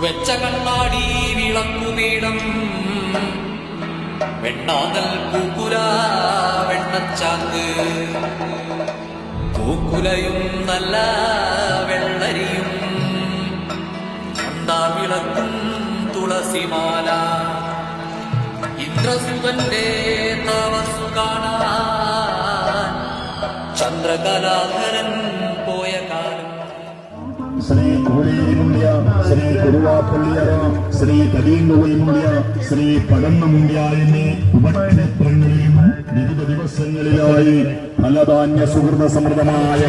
വെച്ച കണ്ണാടി വിളക്കുമീടം. വെണ്ണാതൽ പൂക്കുല വെണ്ണച്ചാന്ത്. പൂക്കുലയും നല്ല വെള്ളരിയും. കണ്ടാ വിളക്കും തുളസിമാല. ഇന്ദ്രസുതന്റെ തവസു കാണാൻ ചന്ദ്രകലാധരൻ പോയ കാലം. ശ്രീ കോളേരിമുണ്ട്യ ശ്രീ കുറുവാപ്പള്ളിയറ ശ്രീ പടന്ന പടന്നമുണ്ട്യ എന്നീ ഉപക്ഷേത്രങ്ങളിലും വിവിധ ദിവസങ്ങളിലായി ഫലധാന്യ സുഹൃത സമൃദ്ധമായ